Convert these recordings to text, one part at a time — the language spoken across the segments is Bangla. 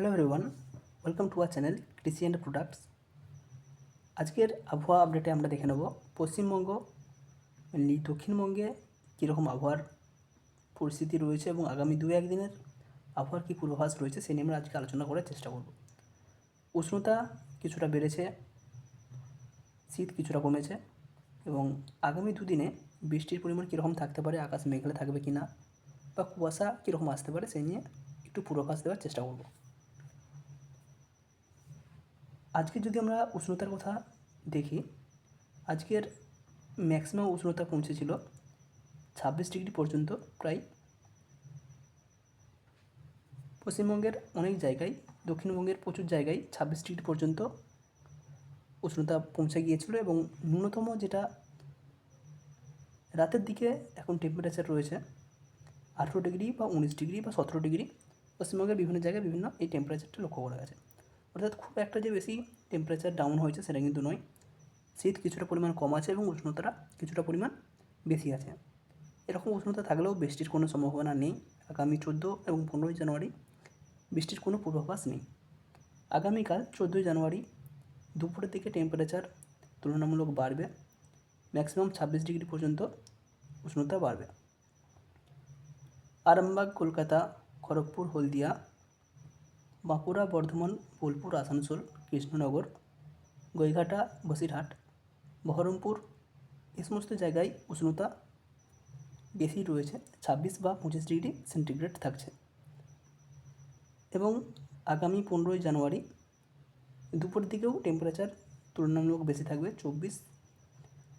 Hello everyone welcome to our channel Krishi and products আজকের আবহাওয়া আপডেটে আমরা দেখে নেব পশ্চিমবঙ্গ মেনলি দক্ষিণবঙ্গে কীরকম আবহাওয়ার পরিস্থিতি রয়েছে এবং আগামী দু একদিনের আবহাওয়ার কী পূর্বাভাস রয়েছে সে নিয়ে আমরা আজকে আলোচনা করার চেষ্টা করব। উষ্ণতা কিছুটা বেড়েছে, শীত কিছুটা কমেছে এবং আগামী দুদিনে বৃষ্টির পরিমাণ কীরকম থাকতে পারে, আকাশ মেঘলা থাকবে কি না বা কুয়াশা কীরকম আসতে পারে সেই নিয়ে একটু পূর্বাভাস দেওয়ার চেষ্টা করব। আজকে যদি আমরা উষ্ণতার কথা দেখি, আজকের ম্যাক্সিমাম উষ্ণতা পৌঁছেছিল ছাব্বিশ ডিগ্রি পর্যন্ত প্রায়। পশ্চিমবঙ্গের অনেক জায়গায়, দক্ষিণবঙ্গের প্রচুর জায়গায় ছাব্বিশ ডিগ্রি পর্যন্ত উষ্ণতা পৌঁছে গিয়েছিল এবং ন্যূনতম যেটা রাতের দিকে এখন টেম্পারেচার রয়েছে আঠেরো ডিগ্রি বা উনিশ ডিগ্রি বা সতেরো ডিগ্রি। পশ্চিমবঙ্গের বিভিন্ন জায়গায় বিভিন্ন এই টেম্পারেচারটা লক্ষ্য করা গেছে। অর্থাৎ খুব একটা যে বেশি টেম্পারেচার ডাউন হয়েছে সেটা কিন্তু নয়। শীত কিছুটা পরিমাণ কম আছে এবং উষ্ণতাটা কিছুটা পরিমাণ বেশি আছে। এরকম উষ্ণতা থাকলেও বৃষ্টির কোনো সম্ভাবনা নেই। আগামী চোদ্দ এবং পনেরোই জানুয়ারি বৃষ্টির কোনো পূর্বাভাস নেই। আগামীকাল চোদ্দোই জানুয়ারি দুপুরের দিকে টেম্পারেচার তুলনামূলক বাড়বে। ম্যাক্সিমাম ছাব্বিশ ডিগ্রি পর্যন্ত উষ্ণতা বাড়বে। আরামবাগ, কলকাতা, খড়গপুর, হলদিয়া বাঁকুড়া বর্ধমান বোলপুর আসানসোল কৃষ্ণনগর গইঘাটা বসিরহাট বহরমপুর এই সমস্ত জায়গায় উষ্ণতা বেশি রয়েছে, ছাব্বিশ বা পঁচিশ ডিগ্রি সেন্টিগ্রেড থাকছে। এবং আগামী পনেরোই জানুয়ারি দুপুর দিকেও টেম্পারেচার তুলনামূলক বেশি থাকবে, চব্বিশ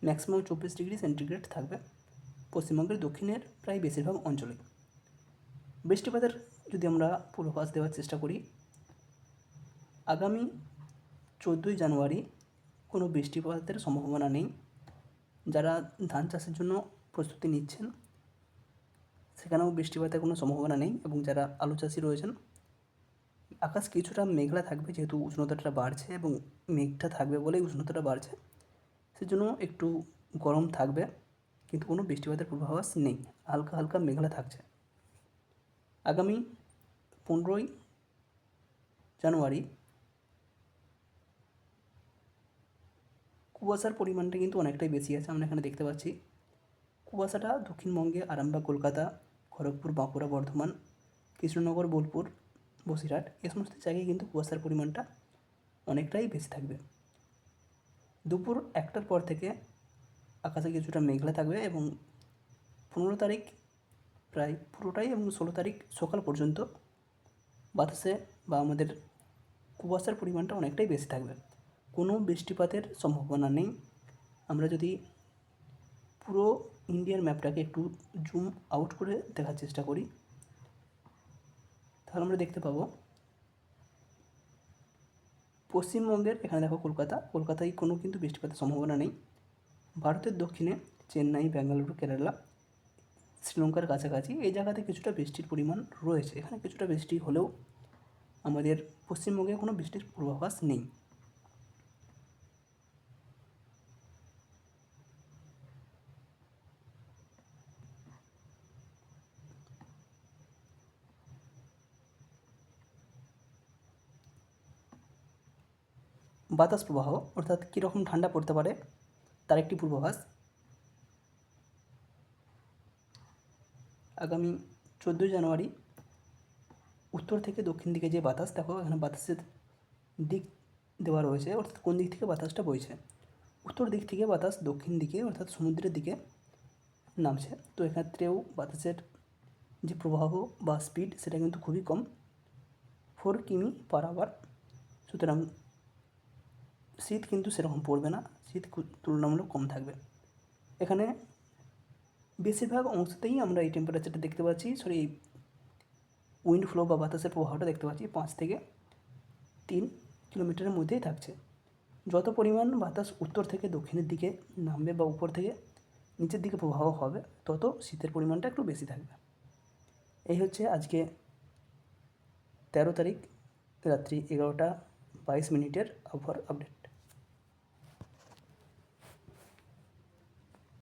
ম্যাক্সিমাম চব্বিশ ডিগ্রি সেন্টিগ্রেড থাকবে। পশ্চিমবঙ্গের দক্ষিণের প্রায় বেশিরভাগ অঞ্চলে বৃষ্টিপাতের যদি আমরা পূর্বাভাস দেওয়ার চেষ্টা করি, আগামী চোদ্দোই জানুয়ারি কোনো বৃষ্টিপাতের সম্ভাবনা নেই। যারা ধান চাষের জন্য প্রস্তুতি নিচ্ছেন, সেখানেও বৃষ্টিপাতের কোনো সম্ভাবনা নেই এবং যারা আলু চাষি রয়েছেন, আকাশ কিছুটা মেঘলা থাকবে যেহেতু উষ্ণতাটা বাড়ছে এবং মেঘটা থাকবে বলেই উষ্ণতাটা বাড়ছে। সেজন্য একটু গরম থাকবে, কিন্তু কোনো বৃষ্টিপাতের পূর্বাভাস নেই। হালকা হালকা মেঘলা থাকছে। আগামী পনেরোই জানুয়ারি। কুয়াশার পরিমাণটা কিন্তু অনেকটাই বেশি আছে, আমরা এখানে দেখতে পাচ্ছি। কুয়াশাটা দক্ষিণবঙ্গে আরামবাগ, কলকাতা, খড়গপুর, বাঁকুড়া, বর্ধমান, কৃষ্ণনগর, বোলপুর, বসিরহাট, এ সমস্ত জায়গায় কিন্তু কুয়াশার পরিমাণটা অনেকটাই বেশি থাকবে। দুপুর একটার পর থেকে আকাশে কিছুটা মেঘলা থাকবে এবং পনেরো তারিখ প্রায় পুরোটাই এবং ষোলো তারিখ সকাল পর্যন্ত বাতাসে বা আমাদের কুয়াশার পরিমাণটা অনেকটাই বেশি থাকবে। কোনো বৃষ্টিপাতের সম্ভাবনা নেই। আমরা যদি পুরো ইন্ডিয়ার ম্যাপটাকে একটু জুম আউট করে দেখার চেষ্টা করি, তাহলে আমরা দেখতে পাবো, পশ্চিমবঙ্গের, এখানে দেখো কলকাতা, কলকাতায় কোনো কিন্তু বৃষ্টিপাতের সম্ভাবনা নেই। ভারতের দক্ষিণে চেন্নাই বেঙ্গালুরু কেরালা শ্রীলঙ্কার কাছাকাছি, এই জায়গাতে কিছুটা বৃষ্টির পরিমাণ রয়েছে। এখানে কিছুটা বৃষ্টি হলেও আমাদের পশ্চিমবঙ্গে কোনো বৃষ্টির পূর্বাভাস নেই। বাতাস প্রবাহ, অর্থাৎ কীরকম ঠান্ডা পড়তে পারে, তার একটি পূর্বাভাস আগামী চোদ্দোই জানুয়ারি উত্তর থেকে দক্ষিণ দিকে যে বাতাস, দেখো এখানে বাতাসের দিক দেওয়া রয়েছে, অর্থাৎ কোন দিক থেকে বাতাসটা বইছে? উত্তর দিক থেকে বাতাস দক্ষিণ দিকে, অর্থাৎ সমুদ্রের দিকে নামছে। তো এক্ষেত্রেও বাতাসের যে প্রবাহ বা স্পিড সেটা কিন্তু খুবই কম। ফোর কিমি পার আওয়ার সুতরাং শীত কিন্তু সেরকম পড়বে না। শীত তুলনামূলক কম থাকবে। এখানে বেশিরভাগ অংশতেই আমরা এই টেম্পারেচারটা দেখতে পাচ্ছি সরি এই উইন্ড ফ্লো বা বাতাসের প্রভাবটা দেখতে পাচ্ছি পাঁচ থেকে তিন কিলোমিটারের মধ্যেই থাকছে। যত পরিমাণ বাতাস উত্তর থেকে দক্ষিণের দিকে নামবে বা উপর থেকে নিচের দিকে প্রবাহ হবে, তত শীতের পরিমাণটা একটু বেশি থাকবে। এই হচ্ছে আজকে তেরো তারিখ, রাত্রি এগারোটা বাইশ মিনিটের আবহাওয়ার আপডেট